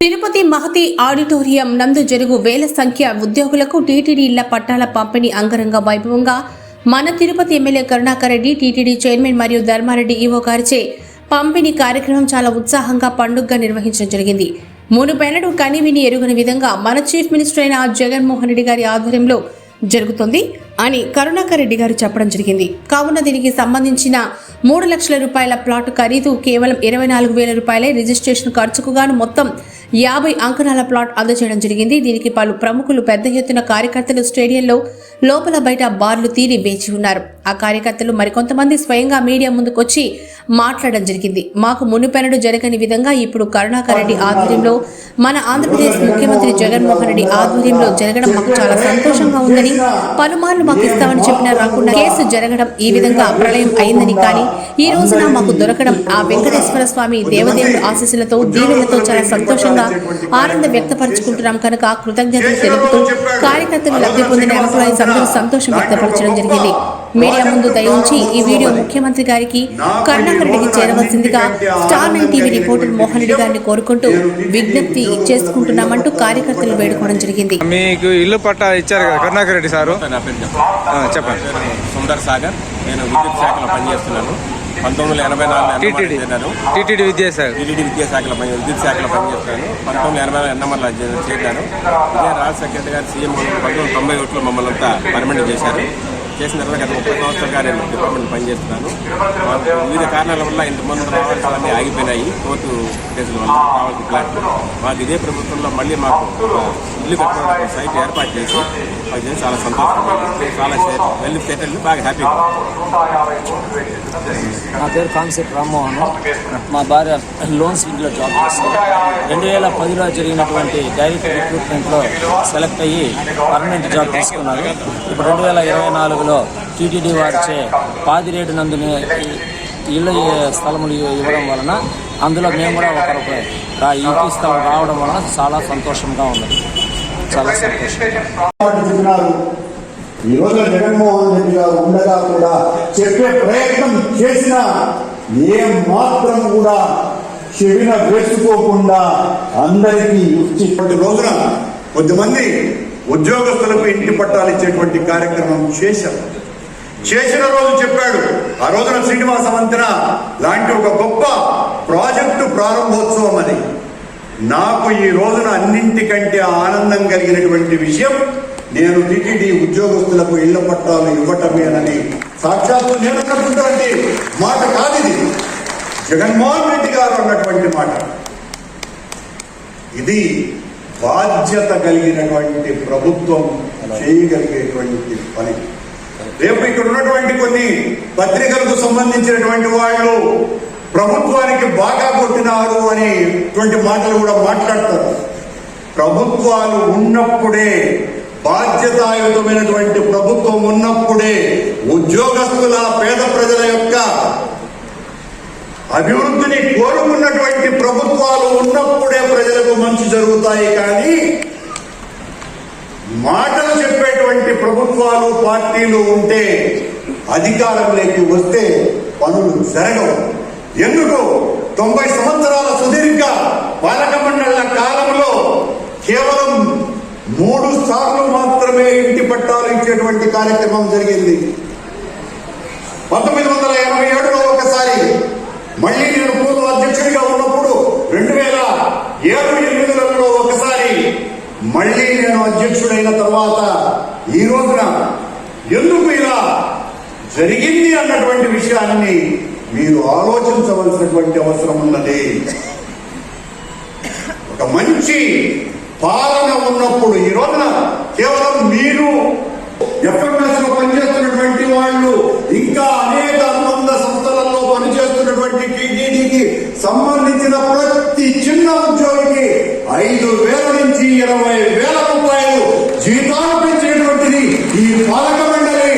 Tirupati Mahathi auditorium నందు జరుగు వేల సంఖ్య ఉద్యోగులకు టీటీడీ ఇళ్ళ పట్టాల పంపిణీ అంగరంగ వైభవంగా మన Tirupati MLA Karunakar Reddy TTD chairman మరియు ధర్మారెడ్డి ఈవో గారిచే పంపిణీ కార్యక్రమం చాలా ఉత్సాహంగా పండుగగా నిర్వహించడం జరిగింది. మునుపెన్నడు కనివిని ఎరుగని విధంగా మన చీఫ్ మినిస్టర్ అయిన జగన్మోహన్ రెడ్డి గారి ఆధ్వర్యంలో జరుగుతుంది అని కరుణాకర్ రెడ్డి గారు చెప్పడం జరిగింది. కావున దీనికి సంబంధించిన మూడు లక్షల రూపాయల ప్లాట్ ఖరీదు కేవలం ఇరవై నాలుగు వేల రూపాయలే రిజిస్ట్రేషన్ ఖర్చుకు గాను మొత్తం యాభై అంకణాల ప్లాట్ అందజేయడం జరిగింది. దీనికి పలు ప్రముఖులు పెద్ద ఎత్తున కార్యకర్తలు స్టేడియంలో లోపల బయట బార్లు తీరి వేచి ఉన్నారు. ఆ కార్యకర్తలు మరికొంతమంది స్వయంగా మీడియా ముందుకొచ్చి మాట్లాడడం జరిగింది. మాకు మునుపెనడు జరగని విధంగా ఇప్పుడు కరుణాకర్ రెడ్డి ఆధ్వర్యంలో మన ఆంధ్రప్రదేశ్ ముఖ్యమంత్రి జగన్మోహన్ రెడ్డి ఆధ్వర్యంలో జరగడం మాకు చాలా సంతోషంగా ఉందని పలుమార్లు మాకు ఇస్తామని చెప్పినా రాకుండా కేసు జరగడం ఈ విధంగా ప్రళయం అయిందని కానీ ఈ రోజున మాకు దొరకడం ఆ వెంకటేశ్వర స్వామి దేవదేవుడి ఆశీస్సులతో దీవులతో చాలా సంతోషంగా ఆనంద వ్యక్తపరచుకుంటున్నాం కనుక కృతజ్ఞతలు తెలుపుతూ కార్యకర్తలు లబ్ధి పొందిన ఎంప్లాయీస్ అందరూ సంతోషం వ్యక్తపరచడం జరిగింది. మీడియా ముందు దయ ఉంచి ఈ వీడియో ముఖ్యమంత్రి గారికి కరుణాకర్ రెడ్డికి చేరవలసిందిగా star nine TV reporter Mohan Reddy గారిని కోరుకుంటూ విజ్ఞప్తి చేసుకుంటున్నామంటూ కార్యకర్తలు వేడుకోవడం జరిగింది. మీకు ఇల్లు పట్టా ఇచ్చారు కదా కరుణాకర్ రెడ్డి సారు. చెప్పండి. సుందర్ సాగర్. నేను విద్యుత్ శాఖలో పనిచేస్తున్నాను. పంతొమ్మిది వందల ఎనభై నాలుగు టీటీడీ. చేరాను టీటీడీ విద్యాశాఖలో పని విద్యుత్ శాఖలో పనిచేస్తాను పంతొమ్మిది వందల ఎనభై ఎన్నమల్ల చేరాను విజయ రాజశేఖర్ గారు సీఎం పంతొమ్మిది వందల తొంభై ఒకటిలో మమ్మల్ని అంతా పర్మనెంట్ చేశారు. చేసిన తర్వాత గత ముప్పై సంవత్సరాలుగా నేను డిపార్ట్మెంట్ పనిచేస్తున్నాను. వివిధ కారణాల వల్ల ఇంతమంది రావాల్సినవన్నీ ఆగిపోయినాయి. కోర్టు కేసుల వల్ల రావాల్సిన ఫ్లాట్ మాకు ఇదే ప్రభుత్వంలో మళ్ళీ మాకు ఇల్లు కట్టుకోవడానికి సైట్ ఏర్పాటు చేసి మాకు చాలా సంతోషంగా చాలా వెళ్ళి సెటిల్ బాగా హ్యాపీగా నా పేరు కాన్సెప్ట్ రామ్మోహన్. మా భార్య లోన్స్ ఇంట్లో జాబ్ చేస్తుంది. రెండు వేల పదిలో జరిగినటువంటి డైరెక్ట్ రిక్రూట్మెంట్లో సెలెక్ట్ అయ్యి పర్మనెంట్ జాబ్ తీసుకున్నారు. ఇప్పుడు రెండు వేల ఇరవై నాలుగులో టీటీడీ వారిచే పాదిరేడు నందుని ఇళ్ళ స్థలములు ఇవ్వడం వలన అందులో మేము కూడా ఒకరికి రా ఇంటి స్థలం రావడం వలన చాలా సంతోషంగా ఉన్నది చాలా సంతోషం ఈ రోజున జగన్మోహన్ రెడ్డి గారు ఉండగా కూడా చెప్పే ప్రయత్నం చేసిన ఏ మాత్రం కూడా చెవిన వేసుకోకుండా అందరికీ ఇచ్చేటువంటి రోజున కొద్దిమంది ఉద్యోగస్తులకు ఇంటి పట్టాలు ఇచ్చేటువంటి కార్యక్రమం చేశారు. చేసిన రోజు చెప్పాడు ఆ రోజున శ్రీనివాస వంతెన లాంటి ఒక గొప్ప ప్రాజెక్టు ప్రారంభోత్సవం అని నాకు ఈ రోజున అన్నింటికంటే ఆనందం కలిగినటువంటి విషయం నేను టిటిడి ఉద్యోగస్తులకు ఇళ్ళ పట్టాలు ఇవ్వటమేనని సాక్షాత్తు నేను అన్నటువంటి మాట కాదు ఇది. జగన్మోహన్ రెడ్డి గారు అన్నటువంటి మాట. ఇది బాధ్యత కలిగినటువంటి ప్రభుత్వం చేయగలిగేటువంటి పని. రేపు ఇక్కడ ఉన్నటువంటి కొన్ని పత్రికలకు సంబంధించినటువంటి వాళ్ళు ప్రభుత్వానికి బాగా కొట్టినారు ఇటువంటి మాటలు కూడా మాట్లాడతారు. ప్రభుత్వాలు ఉన్నప్పుడే బాధ్యతాయుతమైనటువంటి ప్రభుత్వం ఉన్నప్పుడే ఉద్యోగస్తుల పేద ప్రజల యొక్క అభివృద్ధిని కోరుకున్నటువంటి ప్రభుత్వాలు ఉన్నప్పుడే ప్రజలకు మంచి జరుగుతాయి కానీ మాటలు చెప్పేటువంటి ప్రభుత్వాలు పార్టీలు ఉంటే అధికారంలోకి వస్తే పనులు జరగవు ఎందుకు? తొంభై సంవత్సరాల సుదీర్ఘ పాలక మండళ్ళ కాలంలో కేవలం మూడు సార్లు మాత్రమే ఇంటి పట్టాలు ఇచ్చేటువంటి కార్యక్రమం జరిగింది. పంతొమ్మిది వందల ఎనభై ఏడులో ఒకసారి మళ్ళీ నేను పూర్వ అధ్యక్షుడిగా ఉన్నప్పుడు రెండు వేల ఏడు ఎనిమిదిలలో ఒకసారి మళ్ళీ నేను అధ్యక్షుడైన తర్వాత ఈ రోజున ఎందుకు ఇలా జరిగింది అన్నటువంటి విషయాన్ని మీరు ఆలోచించవలసినటువంటి అవసరం ఉన్నది. ఒక మంచి పాలన ఉన్నప్పుడు ఈ రోజున కేవలం మీరు ఎఫ్ఎంఎస్లో పనిచేస్తున్నటువంటి వాళ్ళు ఇంకా అనేక అనుబంధ సంస్థలలో పనిచేస్తున్నటువంటి టీటీడీకి సంబంధించిన ప్రతి చిన్న ఉద్యోగికి ఐదు వేల నుంచి ఇరవై వేల రూపాయలు జీతాలు పెంచేటువంటిది ఈ పాలక మండలి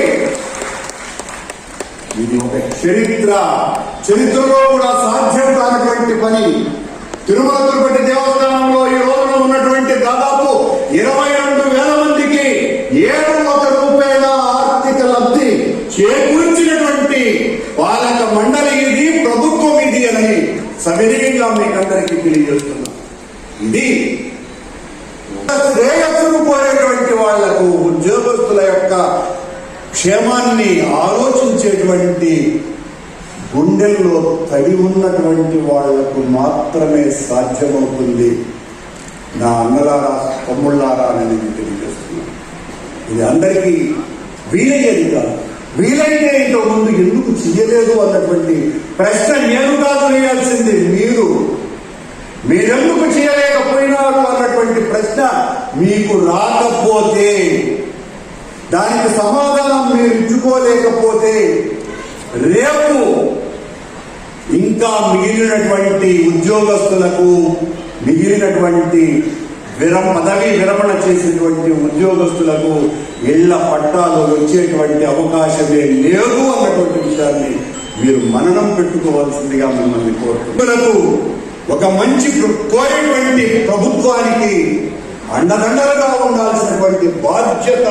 ఇది ఒక చరిత్ర చరిత్రలో కూడా సాధ్యం కానటువంటి పని. తిరుమల తిరుపతి దేవస్థానంలో ఈ రోజున ఉన్నటువంటి దాదాపు ఇరవై రెండు వేల మందికి ఏడు వందల రూపాయల ఆర్థిక లబ్ధి చేకూర్చినటువంటి పాలక మండలి ఇది ప్రభుత్వం ఇది అని సవినీయంగా మీకు అందరికీ తెలియజేస్తున్నా. ఇది శ్రేయస్సును కోరేటువంటి వాళ్ళకు ఉద్యోగస్తుల యొక్క క్షేమాన్ని ఆలోచించేటువంటి గుండెల్లో తడి ఉన్నటువంటి వాళ్ళకు మాత్రమే సాధ్యమవుతుంది. నా అన్నలారా తమ్ముళ్ళారా అని నేను తెలియజేస్తున్నాను. ఇది అందరికీ వీలయ్యేది కాదు. వీలైతే ఇంత ముందు ఎందుకు చెయ్యలేదు అన్నటువంటి ప్రశ్న నేను కాదు వేయాల్సింది మీరు. మీరెందుకు చేయలేకపోయినారు అన్నటువంటి ప్రశ్న మీకు రాకపోతే దానికి సమాధానం మీరు ఇచ్చుకోలేకపోతే రేపు ఇంకా మిగిలినటువంటి ఉద్యోగస్తులకు మిగిలినటువంటి విరమ పదవి విరమణ చేసినటువంటి ఉద్యోగస్తులకు ఇళ్ళ పట్టాలు వచ్చేటువంటి అవకాశమే లేదు అన్నటువంటి విషయాన్ని మీరు మననం పెట్టుకోవాల్సిందిగా మిమ్మల్ని కోరుతున్నకు ఒక మంచి కోరేటువంటి ప్రభుత్వానికి అండదండలుగా ఉండాల్సినటువంటి బాధ్యత